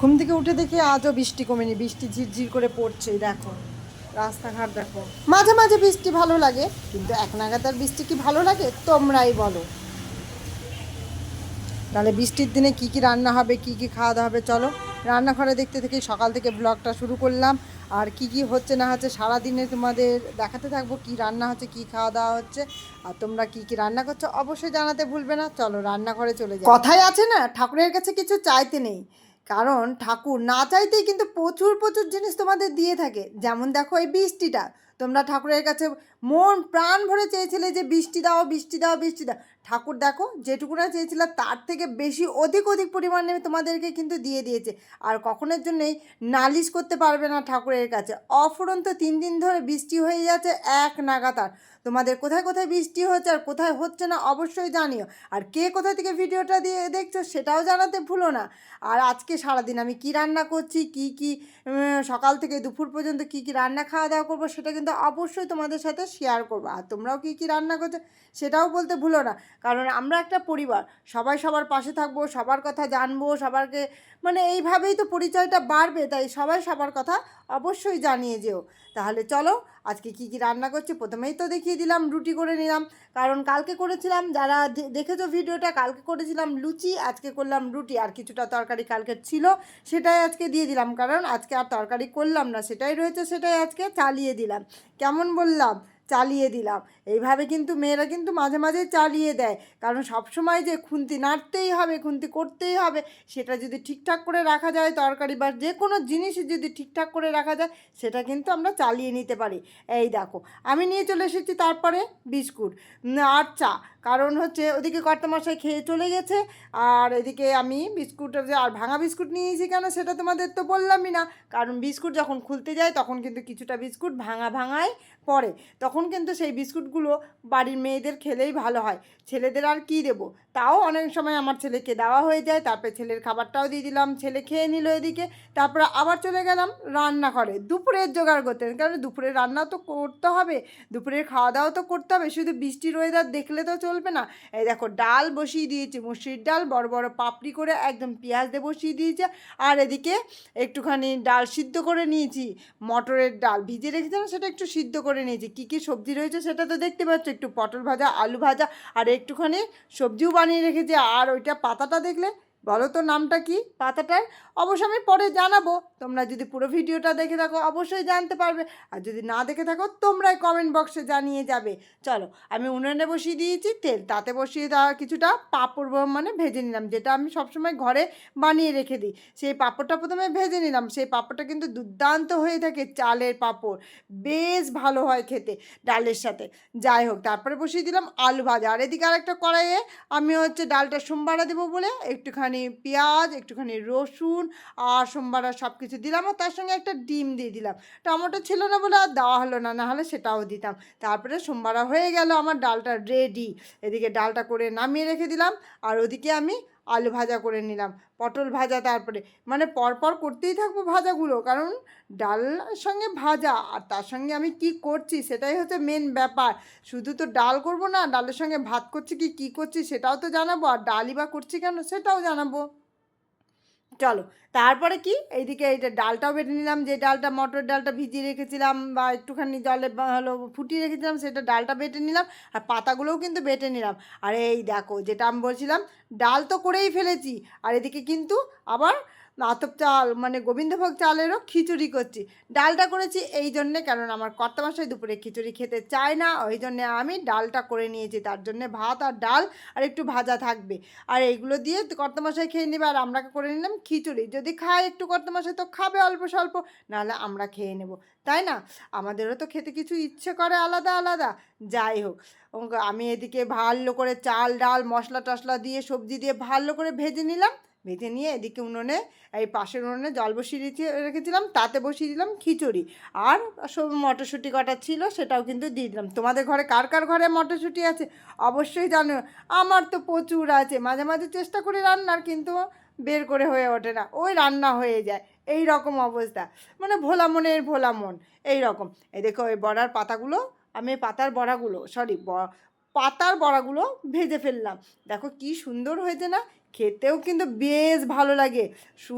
ঘুম থেকে উঠে দেখি আজও বৃষ্টি কমেনি, বৃষ্টি ঝিরঝির করে পড়ছে দেখো, রাস্তাঘাট দেখো। মাঝে মাঝে বৃষ্টি ভালো লাগে, কিন্তু এক নাগাতার বৃষ্টি কি ভালো লাগে? তোমরাই বলো। তাহলে বৃষ্টির দিনে কি কি রান্না হবে, কি কি খাওয়া দাওয়া হবে, চলো। রান্নাঘরে দেখতে থেকে সকাল থেকে ব্লগটা শুরু করলাম, আর কি কি হচ্ছে না হচ্ছে সারাদিনে তোমাদের দেখাতে থাকব, কি রান্না হচ্ছে, কি খাওয়া দাওয়া হচ্ছে, আর তোমরা কি কি রান্না করছ অবশ্যই জানাতে ভুলবে না, চলো রান্নাঘরে চলে যাই। কথাই আছে না, ঠাকুরের কাছে কিছু চাইতে নেই। কারণ ঠাকুর না চাইতেই কিন্তু প্রচুর প্রচুর জিনিস তোমাদের দিয়ে থাকে। যেমন দেখো এই বৃষ্টিটা। তোমরা ঠাকুরের কাছে মন প্রাণ ভরে চেয়েছিলে যে বৃষ্টি দাও বৃষ্টি দাও বৃষ্টি দাও। ঠাকুর দেখো যেটুকু না চেয়েছিল তার থেকে বেশি অধিক অধিক পরিমাণে তোমাদেরকে কিন্তু দিয়ে দিয়েছে। আর কখনোর জন্যই নালিশ করতে পারবে না ঠাকুরের কাছে। অফুরন্ত তিন দিন ধরে বৃষ্টি হয়ে যাচ্ছে এক নাগাতার তোমাদের কোথায় কোথায় বৃষ্টি হচ্ছে আর কোথায় হচ্ছে না অবশ্যই জানিও। আর কে কোথা থেকে ভিডিওটা দিয়ে দেখছ সেটাও জানাতে ভুলো না। আর আজকে সারাদিন আমি কি রান্না করছি, কি কি সকাল থেকে দুপুর পর্যন্ত কি কি রান্না খাওয়া দাওয়া করব সেটা কিন্তু অবশ্যই তোমাদের সাথে শেয়ার করব। আর তোমরাও কী কী রান্না করছ সেটাও বলতে ভুলো না। কারণ আমরা একটা পরিবার, সবাই সবার পাশে থাকব, সবার কথা জানব, সবারকে মানে এইভাবেই তো পরিচয়টা বাড়বে, তাই সবাই সবার কথা অবশ্যই জানিয়ে যেও। তাহলে চলো আজকে কি কি রান্না করছি প্রথমেই তো দেখিয়ে দিলাম, রুটি করে নিলাম। কারণ কালকে করেছিলাম, যারা দেখেছ ভিডিওটা, কালকে করেছিলাম লুচি, আজকে করলাম রুটি। আর কিছুটা তরকারি কালকে ছিল, সেটাই আজকে দিয়ে দিলাম। কারণ আজকে আর তরকারি করলাম না, সেটাই রয়েছে, সেটাই আজকে চালিয়ে দিলাম। কেমন বললাম? চালিয়ে দিলাম। এইভাবে কিন্তু মেয়েরা কিন্তু মাঝে মাঝে চালিয়ে দেয়। কারণ সবসময় যে খুন্তি নাড়তেই হবে, খুন্তি করতেই হবে, সেটা যদি ঠিকঠাক করে রাখা যায়, তরকারি বা যে কোনো জিনিসই যদি ঠিকঠাক করে রাখা যায়, সেটা কিন্তু আমরা চালিয়ে নিতে পারি। এই দেখো, আমি নিয়ে চলে এসেছি তারপরে বিস্কুট আর চা। কারণ হচ্ছে ওদিকে কর্তামশাই খেয়ে চলে গেছে, আর এদিকে আমি বিস্কুটের যে, আর ভাঙা বিস্কুট নিয়েছি কেন সেটা তোমাদের তো বললামই না। কারণ বিস্কুট যখন খুলতে যায়, তখন কিন্তু কিছুটা বিস্কুট ভাঙা ভাঙায় পড়ে। তখন কিন্তু সেই বিস্কুটগুলো বাড়ির মেয়েদের খেলেই ভালো হয়। ছেলেদের আর কী দেবো? তাও অনেক সময় আমার ছেলেকে দেওয়া হয়ে যায়, তারপরে ছেলের খাবারটাও দিয়ে দিলাম, ছেলে খেয়ে নিল এদিকে, তারপরে আবার চলে গেলাম রান্নাঘরে। দুপুরের জোগাড় করতে কারণ দুপুরের রান্না তো করতে হবে, দুপুরের খাওয়া দাওয়া তো করতে হবে, শুধু বৃষ্টির ওয়েদার দেখলে তো চলবে না। এই দেখো, ডাল বসিয়ে দিয়েছি, মুসুরির ডাল, বড় বড় পাপড়ি করে একদম পেঁয়াজ দিয়ে বসিয়ে দিয়েছে, আর এদিকে একটুখানি ডাল সিদ্ধ করে নিয়েছি, মটরের ডাল ভিজে রেখেছিলাম, সেটা একটু সিদ্ধ করে নিয়েছি। কী কী সবজি রয়েছে সেটা তো দেখতে পাচ্ছ, একটু পটল ভাজা, আলু ভাজা, আর একটুখানি সবজিও বানিয়ে রেখেছি, আর ওইটা পাতাটা দেখলে বলো তো নামটা কি? পাতাটার? অবশ্য আমি পরে জানাব। তোমরা যদি পুরো ভিডিওটা দেখে থাকো, অবশ্যই জানতে পারবে। আর যদি না দেখে থাকো, তোমরাই কমেন্ট বক্সে জানিয়ে যাবে। চলো, আমি উনুনে বসিয়ে দিয়েছি, তেল তাতে বসিয়ে দেওয়া কিছুটা পাঁপড় মানে ভেজে নিলাম, যেটা আমি সবসময় ঘরে বানিয়ে রেখে দিই। সেই পাঁপড়টা প্রথমে ভেজে নিলাম। সেই পাঁপড়টা কিন্তু দুর্দান্ত হয়ে থাকে চালের পাঁপড়। বেশ ভালো হয় খেতে ডালের সাথে। যাই হোক, তারপরে বসিয়ে দিলাম আলু ভাজা। আর এদিকে আরেকটা কড়াইয়ে আমি হচ্ছে ডালটা সোমবারা দেবো বলে একটুখানি পেঁয়াজ, একটুখানি রসুন আর সোমবারা সব কিছু দিলাম আর তার সঙ্গে একটা ডিম দিয়ে দিলাম। টমেটো ছিল না বলে আর দেওয়া হলো না না হলে সেটাও দিতাম। তারপরে সোমবার হয়ে গেল, আমার ডালটা রেডি এদিকে ডালটা করে নামিয়ে রেখে দিলাম আর ওদিকে আমি আলু ভাজা করে নিলাম, পটল ভাজা তারপরে মানে পরপর করতেই থাকব ভাজাগুলো, কারণ ডাল সঙ্গে ভাজা আর তার সঙ্গে আমি কি করছি সেটাই হচ্ছে মেন ব্যাপার। শুধু তো ডাল করব না, ডালের সঙ্গে ভাত করছি কি, কী করছি সেটাও তো জানাব, আর ডালই বা করছি কেন সেটাও জানাব। চলো, তারপরে কি? এইদিকে এইটা ডালটাও বেটে নিলাম, যে ডালটা মটর ডালটা ভিজিয়ে রেখেছিলাম বা একটুখানি জলে হলো ফুটিয়ে রেখেছিলাম, সেটা ডালটা বেটে নিলাম আর পাতাগুলোও কিন্তু বেটে নিলাম। আর এই দেখো, যেটা আমি বলছিলাম, ডাল তো করেই ফেলেছি, আর এদিকে কিন্তু আবার আতপ চাল মানে গোবিন্দভোগ চালেরও খিচুড়ি করছি। ডালটা করেছি এই জন্যে কারণ আমার কর্তামশাই দুপুরে খিচুড়ি খেতে চায় না, ওই জন্যে আমি ডালটা করে নিয়েছি, তার জন্যে ভাত আর ডাল আর একটু ভাজা থাকবে। আর এইগুলো দিয়ে কর্তামশাই খেয়ে নেবে, আর আমরা করে নিলাম খিচুড়ি। যদি খায় একটু কর্তামশাই তো খাবে অল্প স্বল্প, নাহলে আমরা খেয়ে নেব। তাই না? আমাদেরও তো খেতে কিছু ইচ্ছে করে আলাদা আলাদা। যাই হোক আমি এদিকে ভালো করে চাল, ডাল মশলা টশলা দিয়ে, সবজি দিয়ে ভালো করে ভেজে নিলাম। ভেজে নিয়ে এদিকে উনুনে, এই পাশের উনুনে জল বসিয়ে রেখে- রেখেছিলাম, তাতে বসিয়ে দিলাম খিচুড়ি। আর সব মটরশুঁটি কটা ছিল সেটাও কিন্তু দিয়ে দিলাম। তোমাদের ঘরে কার কার ঘরে মটরশুঁটি আছে? অবশ্যই জানো, আমার তো প্রচুর আছে। মাঝে মাঝে চেষ্টা করি রান্নার, কিন্তু বের করে হয়ে ওঠে না। ওই রান্না হয়ে যায়। এই রকম অবস্থা। মানে ভোলা মনের ভোলা মন। এই রকম। এই দেখো ওই বড়ার পাতাগুলো, আমি পাতার বড়াগুলো সরি পাতার বড়াগুলো ভেজে ফেললাম। দেখো কি সুন্দর হয়েছে না? খেতেও কিন্তু বেশ ভালো লাগে। সু,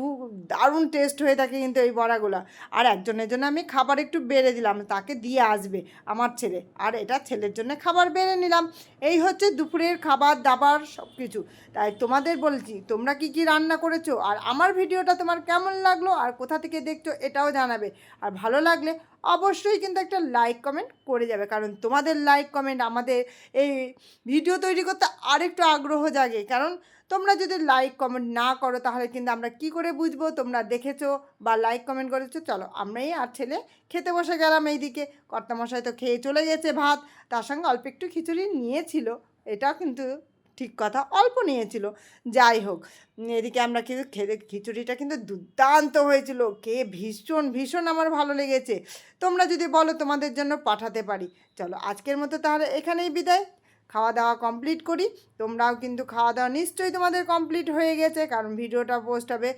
দারুণ টেস্ট হয়ে থাকে কিন্তু এই বড়াগুলো। আর একজনের জন্য আমি খাবার একটু বেড়ে দিলাম, তাকে দিয়ে আসবে আমার ছেলে। আর এটা ছেলের জন্য খাবার বেড়ে নিলাম। এই হচ্ছে দুপুরের খাবার দাবার সব কিছু তাই তোমাদের বলছি, তোমরা কি কি রান্না করেছ? আর আমার ভিডিওটা তোমার কেমন লাগল? আর কোথা থেকে দেখছ? এটাও জানাবে। আর ভালো লাগলে অবশ্যই কিন্তু একটা লাইক কমেন্ট করে যাবে। কারণ তোমাদের লাইক কমেন্ট আমাদের এই ভিডিও তৈরি করতে আরেকটু আগ্রহ জাগে। কারণ তোমরা যদি লাইক কমেন্ট না করো, তাহলে কিন্তু আমরা কি করে বুঝব? তোমরা দেখেছ বা লাইক কমেন্ট করেছ? চলো, আমরাই আর ছেলে খেতে বসে গেলাম এইদিকে। কর্তামশাই তো খেয়ে চলে গেছে ভাত। তার সঙ্গে অল্প একটু খিচুড়ি নিয়েছিল। এটা কিন্তু ঠিক কথা, অল্প নিয়েছিল। যাই হোক, এদিকে আমরা কিন্তু খেতে খিচুড়িটা কিন্তু দুর্দান্ত হয়েছিল। কে ভীষণ ভীষণ আমার ভালো লেগেছে। তোমরা যদি বলো তোমাদের জন্য পাঠাতে পারি। চলো, আজকের মতো তাহলে এখানেই বিদায়। খাওয়া দাওয়া কমপ্লিট করি। তোমরাও কিন্তু খাওয়া দাওয়া নিশ্চয়ই তোমাদের কমপ্লিট হয়ে গেছে, কারণ ভিডিওটা পোস্ট হবে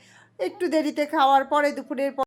একটু দেরিতে খাওয়ার পরে দুপুরের পর